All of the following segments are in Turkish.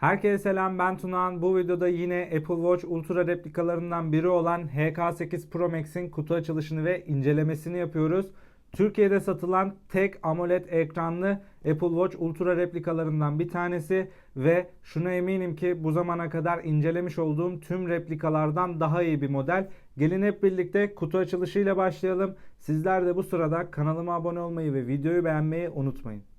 Herkese selam ben Tunağan. Bu videoda yine Apple Watch Ultra replikalarından biri olan HK8 Pro Max'in kutu açılışını ve incelemesini yapıyoruz. Türkiye'de satılan tek AMOLED ekranlı Apple Watch Ultra replikalarından bir tanesi ve şuna eminim ki bu zamana kadar incelemiş olduğum tüm replikalardan daha iyi bir model. Gelin hep birlikte kutu açılışıyla başlayalım. Sizler de bu sırada kanalıma abone olmayı ve videoyu beğenmeyi unutmayın.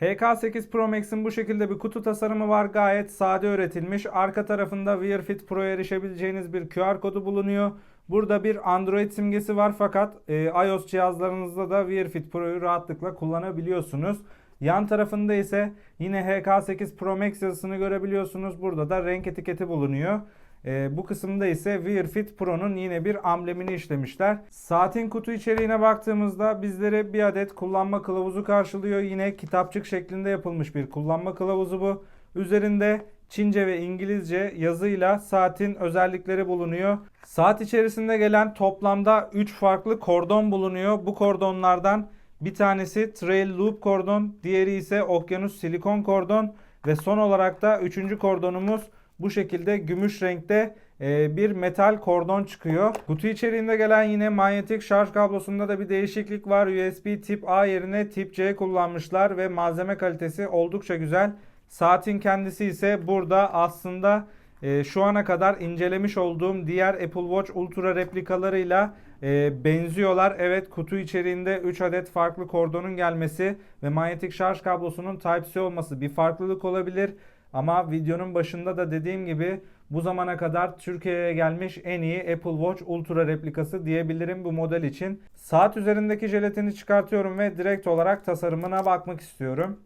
HK8 Pro Max'in bu şekilde bir kutu tasarımı var. Gayet sade üretilmiş. Arka tarafında Wear Fit Pro'ya erişebileceğiniz bir QR kodu bulunuyor. Burada bir Android simgesi var fakat e, iOS cihazlarınızda da Wear Fit Pro'yu rahatlıkla kullanabiliyorsunuz. Yan tarafında ise yine HK8 Pro Max yazısını görebiliyorsunuz. Burada da renk etiketi bulunuyor. Ee, bu kısımda ise Wear Fit Pro'nun yine bir amblemini işlemişler. Saatin kutu içeriğine baktığımızda bizleri bir adet kullanma kılavuzu karşılıyor. Yine kitapçık şeklinde yapılmış bir kullanma kılavuzu bu. Üzerinde Çince ve İngilizce yazıyla saatin özellikleri bulunuyor. Saat içerisinde gelen toplamda 3 farklı kordon bulunuyor. Bu kordonlardan bir tanesi Trail Loop kordon, diğeri ise Okyanus Silikon kordon ve son olarak da üçüncü kordonumuz bu şekilde gümüş renkte e, bir metal kordon çıkıyor. Kutu içeriğinde gelen yine manyetik şarj kablosunda da bir değişiklik var. USB tip A yerine tip C kullanmışlar ve malzeme kalitesi oldukça güzel. Saatin kendisi ise burada aslında e, şu ana kadar incelemiş olduğum diğer Apple Watch Ultra replikalarıyla e, benziyorlar. Evet kutu içeriğinde 3 adet farklı kordonun gelmesi ve manyetik şarj kablosunun Type-C olması bir farklılık olabilir. Ama videonun başında da dediğim gibi bu zamana kadar Türkiye'ye gelmiş en iyi Apple Watch Ultra replikası diyebilirim bu model için. Saat üzerindeki jelatini çıkartıyorum ve direkt olarak tasarımına bakmak istiyorum.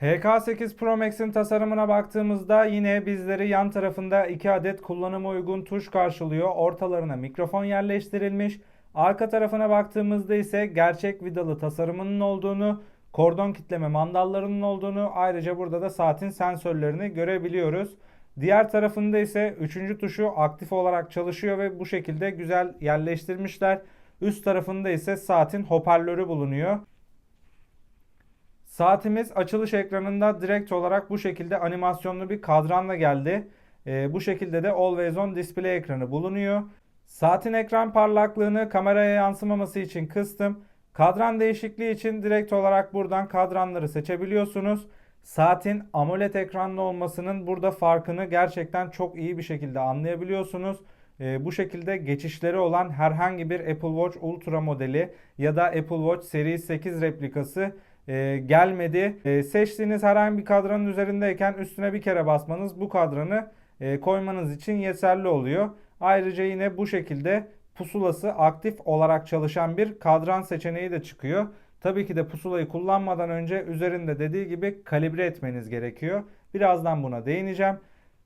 HK8 Pro Max'in tasarımına baktığımızda yine bizleri yan tarafında 2 adet kullanıma uygun tuş karşılıyor. Ortalarına mikrofon yerleştirilmiş. Arka tarafına baktığımızda ise gerçek vidalı tasarımının olduğunu, kordon kitleme mandallarının olduğunu ayrıca burada da saatin sensörlerini görebiliyoruz. Diğer tarafında ise üçüncü tuşu aktif olarak çalışıyor ve bu şekilde güzel yerleştirmişler. Üst tarafında ise saatin hoparlörü bulunuyor. Saatimiz açılış ekranında direkt olarak bu şekilde animasyonlu bir kadranla geldi. Ee, bu şekilde de Always On Display ekranı bulunuyor. Saatin ekran parlaklığını kameraya yansımaması için kıstım. Kadran değişikliği için direkt olarak buradan kadranları seçebiliyorsunuz. Saatin AMOLED ekranlı olmasının burada farkını gerçekten çok iyi bir şekilde anlayabiliyorsunuz. Ee, bu şekilde geçişleri olan herhangi bir Apple Watch Ultra modeli ya da Apple Watch Series 8 replikası e, gelmedi. E, seçtiğiniz herhangi bir kadranın üzerindeyken üstüne bir kere basmanız bu kadranı e, koymanız için yeterli oluyor. Ayrıca yine bu şekilde pusulası aktif olarak çalışan bir kadran seçeneği de çıkıyor. Tabii ki de pusulayı kullanmadan önce üzerinde dediği gibi kalibre etmeniz gerekiyor. Birazdan buna değineceğim.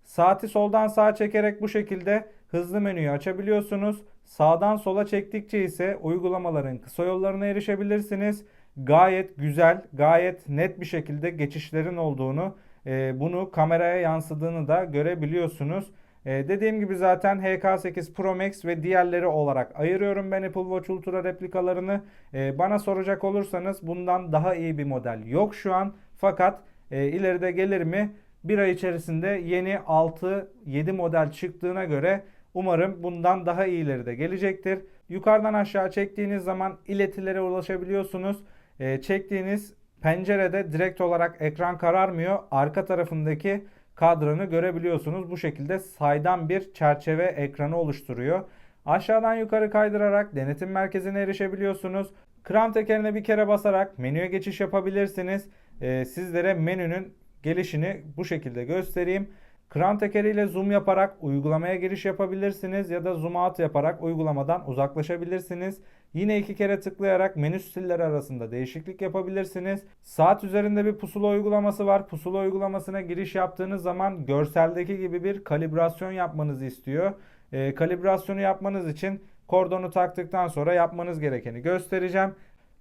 Saati soldan sağa çekerek bu şekilde hızlı menüyü açabiliyorsunuz. Sağdan sola çektikçe ise uygulamaların kısa yollarına erişebilirsiniz. Gayet güzel, gayet net bir şekilde geçişlerin olduğunu, e, bunu kameraya yansıdığını da görebiliyorsunuz. Ee, dediğim gibi zaten HK8 Pro Max ve diğerleri olarak ayırıyorum ben Apple Watch Ultra replikalarını. Ee, bana soracak olursanız bundan daha iyi bir model yok şu an. Fakat e, ileride gelir mi? Bir ay içerisinde yeni 6-7 model çıktığına göre umarım bundan daha iyileri de gelecektir. Yukarıdan aşağı çektiğiniz zaman iletilere ulaşabiliyorsunuz. Ee, çektiğiniz pencerede direkt olarak ekran kararmıyor. Arka tarafındaki kadranı görebiliyorsunuz. Bu şekilde saydam bir çerçeve ekranı oluşturuyor. Aşağıdan yukarı kaydırarak denetim merkezine erişebiliyorsunuz. Kram tekerine bir kere basarak menüye geçiş yapabilirsiniz. Ee, sizlere menünün gelişini bu şekilde göstereyim. Kram tekeriyle zoom yaparak uygulamaya giriş yapabilirsiniz ya da zoom out yaparak uygulamadan uzaklaşabilirsiniz. Yine iki kere tıklayarak menü stilleri arasında değişiklik yapabilirsiniz. Saat üzerinde bir pusula uygulaması var. Pusula uygulamasına giriş yaptığınız zaman görseldeki gibi bir kalibrasyon yapmanızı istiyor. E, kalibrasyonu yapmanız için kordonu taktıktan sonra yapmanız gerekeni göstereceğim.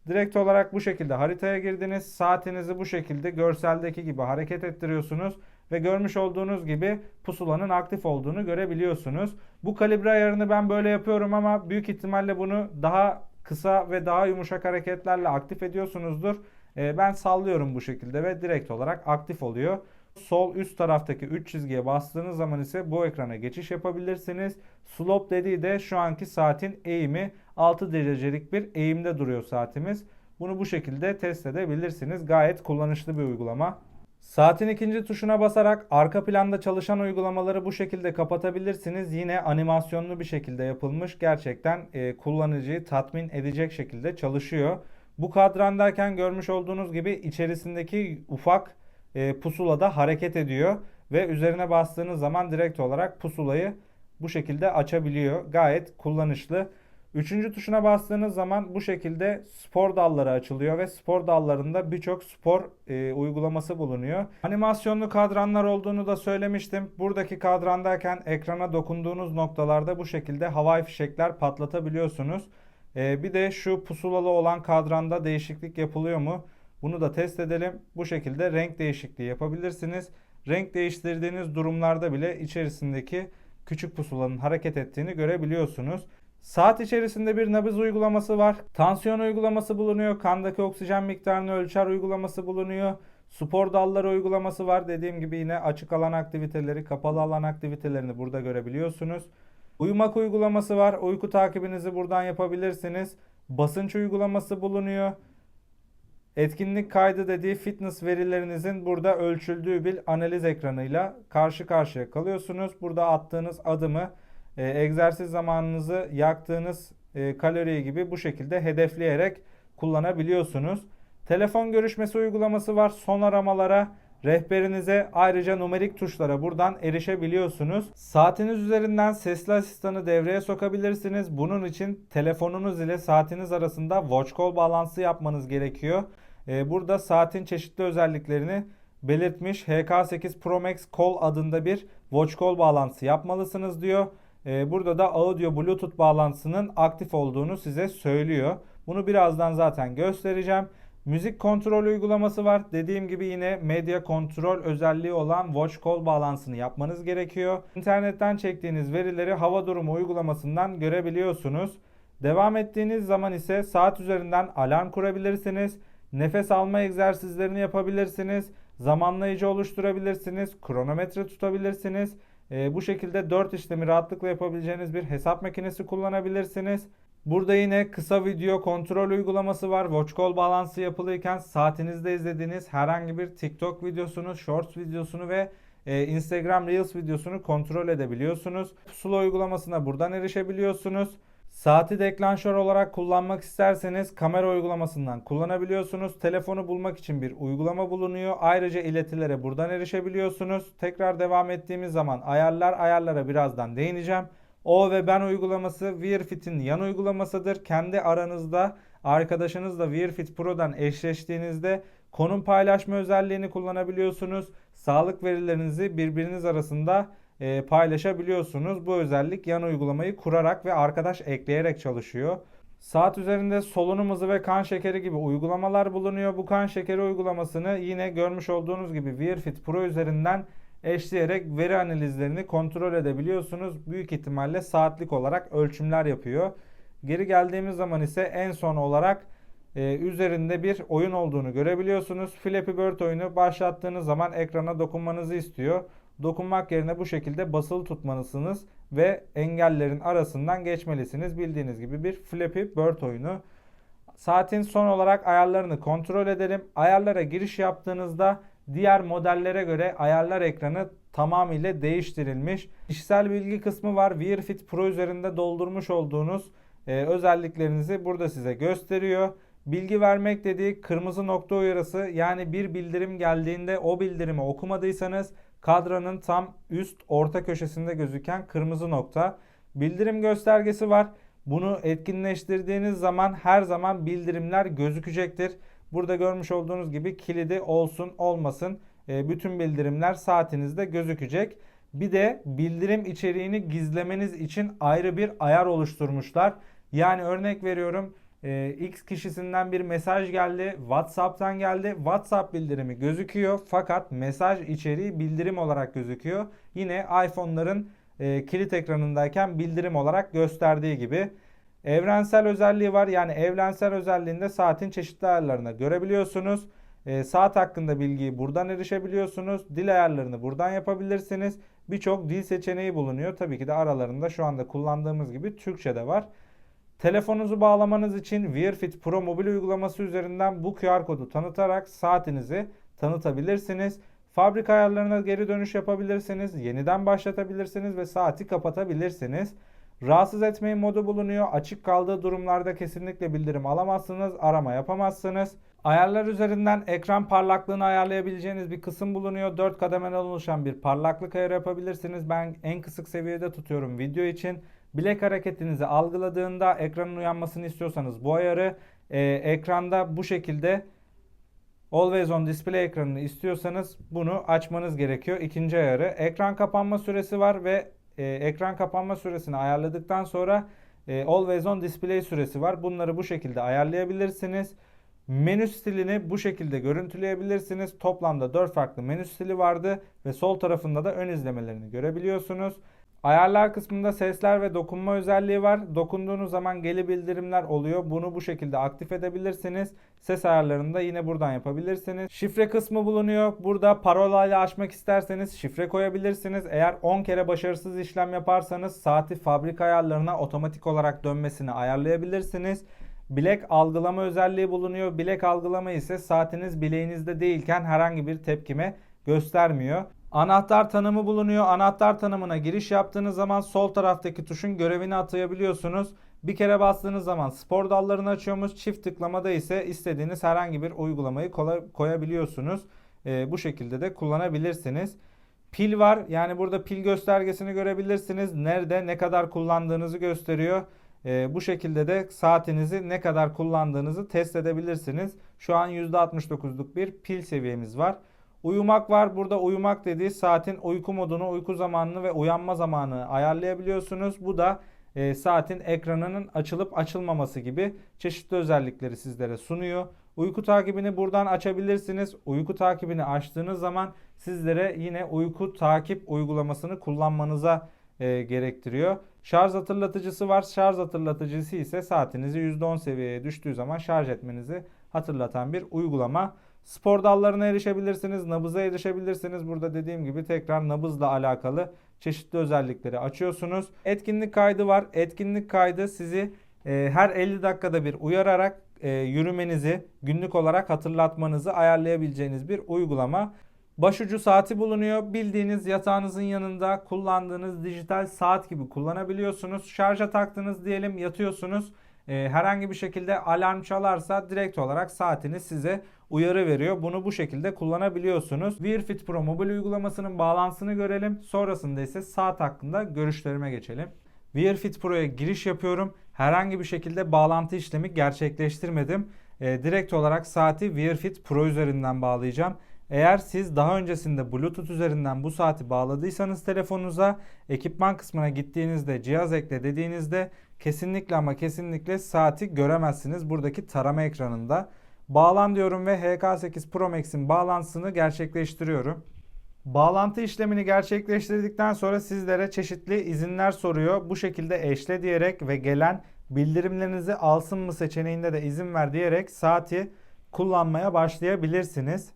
Direkt olarak bu şekilde haritaya girdiniz. Saatinizi bu şekilde görseldeki gibi hareket ettiriyorsunuz ve görmüş olduğunuz gibi pusulanın aktif olduğunu görebiliyorsunuz. Bu kalibre ayarını ben böyle yapıyorum ama büyük ihtimalle bunu daha kısa ve daha yumuşak hareketlerle aktif ediyorsunuzdur. E, ben sallıyorum bu şekilde ve direkt olarak aktif oluyor. Sol üst taraftaki 3 çizgiye bastığınız zaman ise bu ekrana geçiş yapabilirsiniz. Slope dediği de şu anki saatin eğimi 6 derecelik bir eğimde duruyor saatimiz. Bunu bu şekilde test edebilirsiniz. Gayet kullanışlı bir uygulama. Saatin ikinci tuşuna basarak arka planda çalışan uygulamaları bu şekilde kapatabilirsiniz. Yine animasyonlu bir şekilde yapılmış. Gerçekten e, kullanıcıyı tatmin edecek şekilde çalışıyor. Bu kadrandayken görmüş olduğunuz gibi içerisindeki ufak e, pusula da hareket ediyor. Ve üzerine bastığınız zaman direkt olarak pusulayı bu şekilde açabiliyor. Gayet kullanışlı. Üçüncü tuşuna bastığınız zaman bu şekilde spor dalları açılıyor ve spor dallarında birçok spor e, uygulaması bulunuyor. Animasyonlu kadranlar olduğunu da söylemiştim. Buradaki kadrandayken ekrana dokunduğunuz noktalarda bu şekilde havai fişekler patlatabiliyorsunuz. E, bir de şu pusulalı olan kadranda değişiklik yapılıyor mu? Bunu da test edelim. Bu şekilde renk değişikliği yapabilirsiniz. Renk değiştirdiğiniz durumlarda bile içerisindeki küçük pusulanın hareket ettiğini görebiliyorsunuz. Saat içerisinde bir nabız uygulaması var. Tansiyon uygulaması bulunuyor. Kandaki oksijen miktarını ölçer uygulaması bulunuyor. Spor dalları uygulaması var. Dediğim gibi yine açık alan aktiviteleri, kapalı alan aktivitelerini burada görebiliyorsunuz. Uyumak uygulaması var. Uyku takibinizi buradan yapabilirsiniz. Basınç uygulaması bulunuyor. Etkinlik kaydı dediği fitness verilerinizin burada ölçüldüğü bir analiz ekranıyla karşı karşıya kalıyorsunuz. Burada attığınız adımı e, egzersiz zamanınızı yaktığınız e, kalori gibi bu şekilde hedefleyerek kullanabiliyorsunuz. Telefon görüşmesi uygulaması var. Son aramalara, rehberinize ayrıca numerik tuşlara buradan erişebiliyorsunuz. Saatiniz üzerinden sesli asistanı devreye sokabilirsiniz. Bunun için telefonunuz ile saatiniz arasında watch call bağlantısı yapmanız gerekiyor. E, burada saatin çeşitli özelliklerini belirtmiş. HK8 Pro Max Call adında bir watch call bağlantısı yapmalısınız diyor. Ee, burada da audio bluetooth bağlantısının aktif olduğunu size söylüyor. Bunu birazdan zaten göstereceğim. Müzik kontrol uygulaması var. Dediğim gibi yine medya kontrol özelliği olan Watch Call bağlantısını yapmanız gerekiyor. İnternetten çektiğiniz verileri hava durumu uygulamasından görebiliyorsunuz. Devam ettiğiniz zaman ise saat üzerinden alarm kurabilirsiniz. Nefes alma egzersizlerini yapabilirsiniz. Zamanlayıcı oluşturabilirsiniz. Kronometre tutabilirsiniz. E, bu şekilde 4 işlemi rahatlıkla yapabileceğiniz bir hesap makinesi kullanabilirsiniz. Burada yine kısa video kontrol uygulaması var. Watch call bağlantısı yapılıyken saatinizde izlediğiniz herhangi bir TikTok videosunu, Shorts videosunu ve e, Instagram Reels videosunu kontrol edebiliyorsunuz. Pusula uygulamasına buradan erişebiliyorsunuz. Saati deklanşör olarak kullanmak isterseniz kamera uygulamasından kullanabiliyorsunuz. Telefonu bulmak için bir uygulama bulunuyor. Ayrıca iletilere buradan erişebiliyorsunuz. Tekrar devam ettiğimiz zaman ayarlar ayarlara birazdan değineceğim. O ve ben uygulaması Wearfit'in yan uygulamasıdır. Kendi aranızda arkadaşınızla Wearfit Pro'dan eşleştiğinizde konum paylaşma özelliğini kullanabiliyorsunuz. Sağlık verilerinizi birbiriniz arasında e, paylaşabiliyorsunuz. Bu özellik yan uygulamayı kurarak ve arkadaş ekleyerek çalışıyor. Saat üzerinde solunum hızı ve kan şekeri gibi uygulamalar bulunuyor. Bu kan şekeri uygulamasını yine görmüş olduğunuz gibi Wearfit Pro üzerinden eşleyerek veri analizlerini kontrol edebiliyorsunuz. Büyük ihtimalle saatlik olarak ölçümler yapıyor. Geri geldiğimiz zaman ise en son olarak e, üzerinde bir oyun olduğunu görebiliyorsunuz. Flappy Bird oyunu başlattığınız zaman ekrana dokunmanızı istiyor dokunmak yerine bu şekilde basılı tutmalısınız ve engellerin arasından geçmelisiniz. Bildiğiniz gibi bir Flappy Bird oyunu. Saatin son olarak ayarlarını kontrol edelim. Ayarlara giriş yaptığınızda diğer modellere göre ayarlar ekranı tamamıyla değiştirilmiş. Kişisel bilgi kısmı var. Wear Fit Pro üzerinde doldurmuş olduğunuz e, özelliklerinizi burada size gösteriyor. Bilgi vermek dediği kırmızı nokta uyarısı yani bir bildirim geldiğinde o bildirimi okumadıysanız Kadranın tam üst orta köşesinde gözüken kırmızı nokta. Bildirim göstergesi var. Bunu etkinleştirdiğiniz zaman her zaman bildirimler gözükecektir. Burada görmüş olduğunuz gibi kilidi olsun olmasın e, bütün bildirimler saatinizde gözükecek. Bir de bildirim içeriğini gizlemeniz için ayrı bir ayar oluşturmuşlar. Yani örnek veriyorum e, X kişisinden bir mesaj geldi. WhatsApp'tan geldi. WhatsApp bildirimi gözüküyor. Fakat mesaj içeriği bildirim olarak gözüküyor. Yine iPhone'ların e, kilit ekranındayken bildirim olarak gösterdiği gibi. Evrensel özelliği var. Yani evrensel özelliğinde saatin çeşitli ayarlarını görebiliyorsunuz. E, saat hakkında bilgiyi buradan erişebiliyorsunuz. Dil ayarlarını buradan yapabilirsiniz. Birçok dil seçeneği bulunuyor. Tabii ki de aralarında şu anda kullandığımız gibi Türkçe de var. Telefonunuzu bağlamanız için Wear Fit Pro mobil uygulaması üzerinden bu QR kodu tanıtarak saatinizi tanıtabilirsiniz. Fabrika ayarlarına geri dönüş yapabilirsiniz, yeniden başlatabilirsiniz ve saati kapatabilirsiniz. Rahatsız etmeyin modu bulunuyor. Açık kaldığı durumlarda kesinlikle bildirim alamazsınız, arama yapamazsınız. Ayarlar üzerinden ekran parlaklığını ayarlayabileceğiniz bir kısım bulunuyor. 4 kademeden oluşan bir parlaklık ayarı yapabilirsiniz. Ben en kısık seviyede tutuyorum video için. Bilek hareketinizi algıladığında ekranın uyanmasını istiyorsanız bu ayarı e, ekranda bu şekilde Always on display ekranını istiyorsanız bunu açmanız gerekiyor. İkinci ayarı. Ekran kapanma süresi var ve e, ekran kapanma süresini ayarladıktan sonra e, Always on display süresi var. Bunları bu şekilde ayarlayabilirsiniz. Menü stilini bu şekilde görüntüleyebilirsiniz. Toplamda 4 farklı menü stili vardı ve sol tarafında da ön izlemelerini görebiliyorsunuz. Ayarlar kısmında sesler ve dokunma özelliği var. Dokunduğunuz zaman geri bildirimler oluyor. Bunu bu şekilde aktif edebilirsiniz. Ses ayarlarını da yine buradan yapabilirsiniz. Şifre kısmı bulunuyor. Burada parolayla açmak isterseniz şifre koyabilirsiniz. Eğer 10 kere başarısız işlem yaparsanız saati fabrika ayarlarına otomatik olarak dönmesini ayarlayabilirsiniz. Bilek algılama özelliği bulunuyor. Bilek algılama ise saatiniz bileğinizde değilken herhangi bir tepkime göstermiyor. Anahtar tanımı bulunuyor. Anahtar tanımına giriş yaptığınız zaman sol taraftaki tuşun görevini atayabiliyorsunuz. Bir kere bastığınız zaman spor dallarını açıyormuş. Çift tıklamada ise istediğiniz herhangi bir uygulamayı koyabiliyorsunuz. Ee, bu şekilde de kullanabilirsiniz. Pil var. Yani burada pil göstergesini görebilirsiniz. Nerede ne kadar kullandığınızı gösteriyor. Ee, bu şekilde de saatinizi ne kadar kullandığınızı test edebilirsiniz. Şu an %69'luk bir pil seviyemiz var. Uyumak var. Burada uyumak dediği saatin uyku modunu, uyku zamanını ve uyanma zamanını ayarlayabiliyorsunuz. Bu da e, saatin ekranının açılıp açılmaması gibi çeşitli özellikleri sizlere sunuyor. Uyku takibini buradan açabilirsiniz. Uyku takibini açtığınız zaman sizlere yine uyku takip uygulamasını kullanmanıza e, gerektiriyor. Şarj hatırlatıcısı var. Şarj hatırlatıcısı ise saatinizi %10 seviyeye düştüğü zaman şarj etmenizi hatırlatan bir uygulama. Spor dallarına erişebilirsiniz, nabıza erişebilirsiniz. Burada dediğim gibi tekrar nabızla alakalı çeşitli özellikleri açıyorsunuz. Etkinlik kaydı var. Etkinlik kaydı sizi e, her 50 dakikada bir uyararak e, yürümenizi, günlük olarak hatırlatmanızı ayarlayabileceğiniz bir uygulama. Başucu saati bulunuyor. Bildiğiniz yatağınızın yanında kullandığınız dijital saat gibi kullanabiliyorsunuz. Şarja taktınız diyelim yatıyorsunuz. Ee, herhangi bir şekilde alarm çalarsa direkt olarak saatiniz size uyarı veriyor. Bunu bu şekilde kullanabiliyorsunuz. Wear Fit Pro mobil uygulamasının bağlantısını görelim. Sonrasında ise saat hakkında görüşlerime geçelim. Wear Fit Pro'ya giriş yapıyorum. Herhangi bir şekilde bağlantı işlemi gerçekleştirmedim. Ee, direkt olarak saati Wear Fit Pro üzerinden bağlayacağım. Eğer siz daha öncesinde Bluetooth üzerinden bu saati bağladıysanız telefonunuza ekipman kısmına gittiğinizde cihaz ekle dediğinizde kesinlikle ama kesinlikle saati göremezsiniz buradaki tarama ekranında. Bağlan diyorum ve HK8 Pro Max'in bağlantısını gerçekleştiriyorum. Bağlantı işlemini gerçekleştirdikten sonra sizlere çeşitli izinler soruyor. Bu şekilde eşle diyerek ve gelen bildirimlerinizi alsın mı seçeneğinde de izin ver diyerek saati kullanmaya başlayabilirsiniz.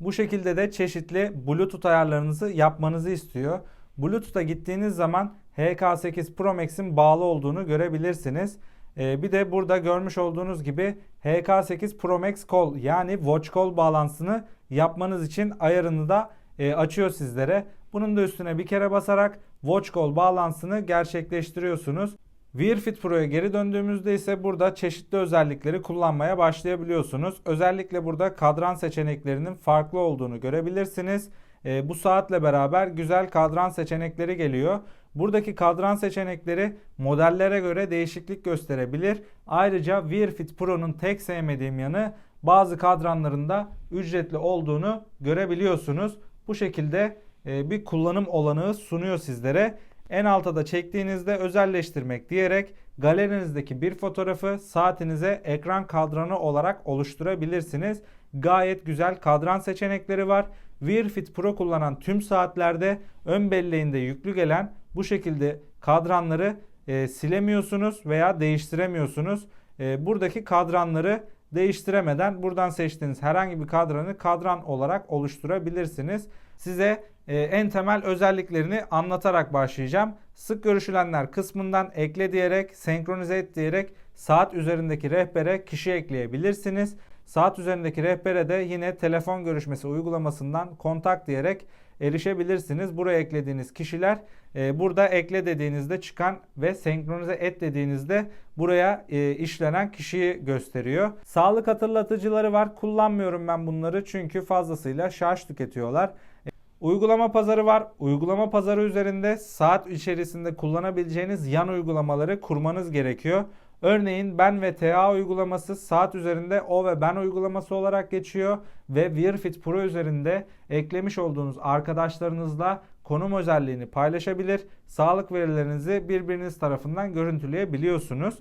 Bu şekilde de çeşitli Bluetooth ayarlarınızı yapmanızı istiyor. Bluetooth'a gittiğiniz zaman HK8 Pro Max'in bağlı olduğunu görebilirsiniz. Ee, bir de burada görmüş olduğunuz gibi HK8 Pro Max Call yani Watch Call bağlantısını yapmanız için ayarını da e, açıyor sizlere. Bunun da üstüne bir kere basarak Watch Call bağlantısını gerçekleştiriyorsunuz. Wear Fit Pro'ya geri döndüğümüzde ise burada çeşitli özellikleri kullanmaya başlayabiliyorsunuz. Özellikle burada kadran seçeneklerinin farklı olduğunu görebilirsiniz. E, bu saatle beraber güzel kadran seçenekleri geliyor. Buradaki kadran seçenekleri modellere göre değişiklik gösterebilir. Ayrıca Wear Fit Pro'nun tek sevmediğim yanı bazı kadranlarında ücretli olduğunu görebiliyorsunuz. Bu şekilde e, bir kullanım olanağı sunuyor sizlere. En alta da çektiğinizde özelleştirmek diyerek galerinizdeki bir fotoğrafı saatinize ekran kadranı olarak oluşturabilirsiniz. Gayet güzel kadran seçenekleri var. Wear Fit Pro kullanan tüm saatlerde ön belleğinde yüklü gelen bu şekilde kadranları e, silemiyorsunuz veya değiştiremiyorsunuz. E, buradaki kadranları değiştiremeden buradan seçtiğiniz herhangi bir kadranı kadran olarak oluşturabilirsiniz. Size e, en temel özelliklerini anlatarak başlayacağım. Sık görüşülenler kısmından ekle diyerek, senkronize et diyerek saat üzerindeki rehbere kişi ekleyebilirsiniz. Saat üzerindeki rehbere de yine telefon görüşmesi uygulamasından kontak diyerek erişebilirsiniz. Buraya eklediğiniz kişiler e, burada ekle dediğinizde çıkan ve senkronize et dediğinizde buraya e, işlenen kişiyi gösteriyor. Sağlık hatırlatıcıları var. Kullanmıyorum ben bunları çünkü fazlasıyla şarj tüketiyorlar. E, Uygulama pazarı var. Uygulama pazarı üzerinde saat içerisinde kullanabileceğiniz yan uygulamaları kurmanız gerekiyor. Örneğin ben ve TA uygulaması saat üzerinde o ve ben uygulaması olarak geçiyor ve WearFit Pro üzerinde eklemiş olduğunuz arkadaşlarınızla konum özelliğini paylaşabilir, sağlık verilerinizi birbiriniz tarafından görüntüleyebiliyorsunuz.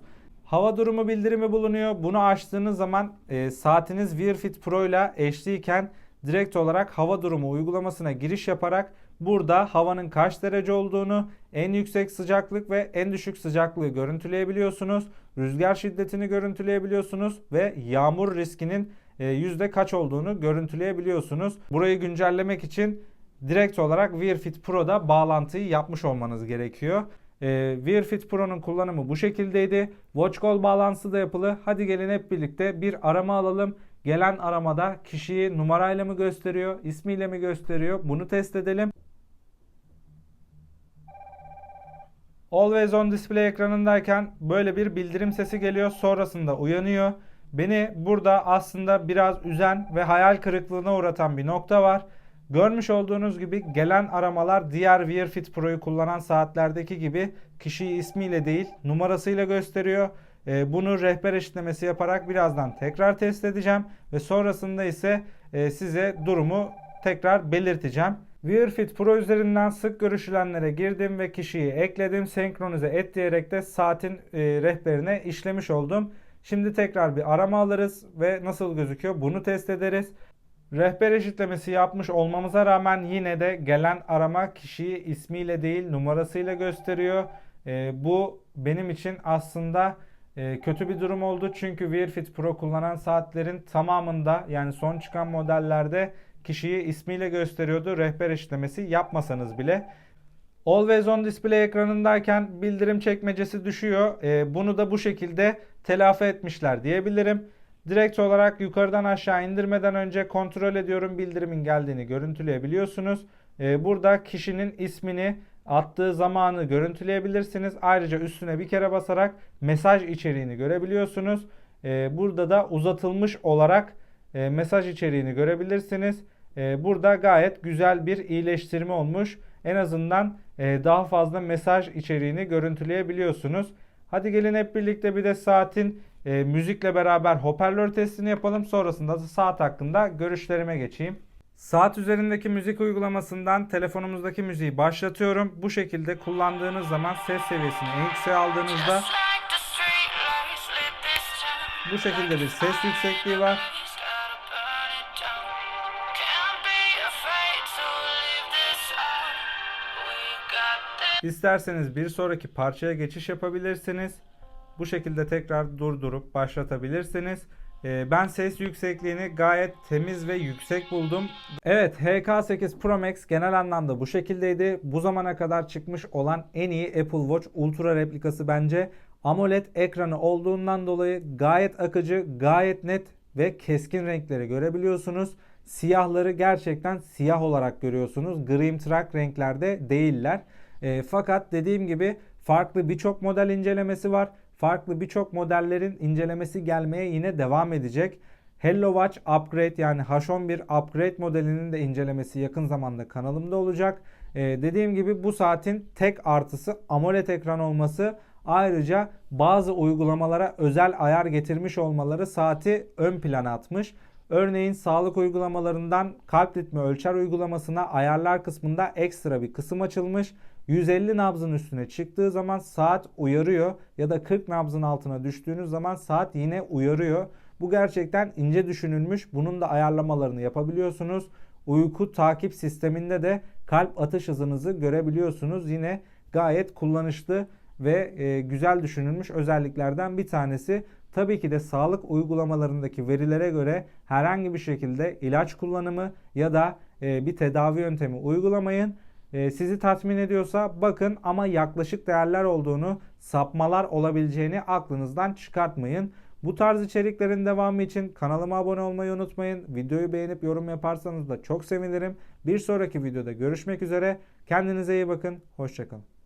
Hava durumu bildirimi bulunuyor. Bunu açtığınız zaman e, saatiniz WearFit Pro ile eşliyken direkt olarak hava durumu uygulamasına giriş yaparak burada havanın kaç derece olduğunu, en yüksek sıcaklık ve en düşük sıcaklığı görüntüleyebiliyorsunuz. Rüzgar şiddetini görüntüleyebiliyorsunuz ve yağmur riskinin e, yüzde kaç olduğunu görüntüleyebiliyorsunuz. Burayı güncellemek için direkt olarak WearFit Pro'da bağlantıyı yapmış olmanız gerekiyor. E, WearFit Pro'nun kullanımı bu şekildeydi. WatchGol bağlantısı da yapılı. Hadi gelin hep birlikte bir arama alalım. Gelen aramada kişiyi numarayla mı gösteriyor, ismiyle mi gösteriyor? Bunu test edelim. Always on display ekranındayken böyle bir bildirim sesi geliyor. Sonrasında uyanıyor. Beni burada aslında biraz üzen ve hayal kırıklığına uğratan bir nokta var. Görmüş olduğunuz gibi gelen aramalar diğer Wear Fit Pro'yu kullanan saatlerdeki gibi kişiyi ismiyle değil numarasıyla gösteriyor. E, bunu rehber eşitlemesi yaparak birazdan tekrar test edeceğim ve sonrasında ise e, size durumu tekrar belirteceğim. WearFit Pro üzerinden sık görüşülenlere girdim ve kişiyi ekledim. Senkronize et diyerek de saatin e, rehberine işlemiş oldum. Şimdi tekrar bir arama alırız ve nasıl gözüküyor bunu test ederiz. Rehber eşitlemesi yapmış olmamıza rağmen yine de gelen arama kişiyi ismiyle değil numarasıyla gösteriyor. E, bu benim için aslında e, kötü bir durum oldu. Çünkü WearFit Pro kullanan saatlerin tamamında yani son çıkan modellerde kişiyi ismiyle gösteriyordu. Rehber eşitlemesi yapmasanız bile. Always on display ekranındayken bildirim çekmecesi düşüyor. E, bunu da bu şekilde telafi etmişler diyebilirim. Direkt olarak yukarıdan aşağı indirmeden önce kontrol ediyorum bildirimin geldiğini görüntüleyebiliyorsunuz. E, burada kişinin ismini attığı zamanı görüntüleyebilirsiniz. Ayrıca üstüne bir kere basarak mesaj içeriğini görebiliyorsunuz. E, burada da uzatılmış olarak e, mesaj içeriğini görebilirsiniz. E, burada gayet güzel bir iyileştirme olmuş. En azından e, daha fazla mesaj içeriğini görüntüleyebiliyorsunuz. Hadi gelin hep birlikte bir de saatin e, müzikle beraber hoparlör testini yapalım. Sonrasında da saat hakkında görüşlerime geçeyim. Saat üzerindeki müzik uygulamasından telefonumuzdaki müziği başlatıyorum. Bu şekilde kullandığınız zaman ses seviyesini en yükseğe aldığınızda bu şekilde bir ses yüksekliği var. İsterseniz bir sonraki parçaya geçiş yapabilirsiniz. Bu şekilde tekrar durdurup başlatabilirsiniz. Ee, ben ses yüksekliğini gayet temiz ve yüksek buldum. Evet HK8 Pro Max genel anlamda bu şekildeydi. Bu zamana kadar çıkmış olan en iyi Apple Watch Ultra replikası bence. AMOLED ekranı olduğundan dolayı gayet akıcı, gayet net ve keskin renkleri görebiliyorsunuz. Siyahları gerçekten siyah olarak görüyorsunuz. Grim Track renklerde değiller. E, fakat dediğim gibi farklı birçok model incelemesi var. Farklı birçok modellerin incelemesi gelmeye yine devam edecek. Hello Watch Upgrade yani H11 Upgrade modelinin de incelemesi yakın zamanda kanalımda olacak. Ee, dediğim gibi bu saatin tek artısı AMOLED ekran olması. Ayrıca bazı uygulamalara özel ayar getirmiş olmaları saati ön plana atmış. Örneğin sağlık uygulamalarından kalp ritmi ölçer uygulamasına ayarlar kısmında ekstra bir kısım açılmış. 150 nabzın üstüne çıktığı zaman saat uyarıyor ya da 40 nabzın altına düştüğünüz zaman saat yine uyarıyor. Bu gerçekten ince düşünülmüş. Bunun da ayarlamalarını yapabiliyorsunuz. Uyku takip sisteminde de kalp atış hızınızı görebiliyorsunuz. Yine gayet kullanışlı ve e, güzel düşünülmüş özelliklerden bir tanesi. Tabii ki de sağlık uygulamalarındaki verilere göre herhangi bir şekilde ilaç kullanımı ya da e, bir tedavi yöntemi uygulamayın. E, sizi tatmin ediyorsa bakın ama yaklaşık değerler olduğunu, sapmalar olabileceğini aklınızdan çıkartmayın. Bu tarz içeriklerin devamı için kanalıma abone olmayı unutmayın. Videoyu beğenip yorum yaparsanız da çok sevinirim. Bir sonraki videoda görüşmek üzere. Kendinize iyi bakın. Hoşçakalın.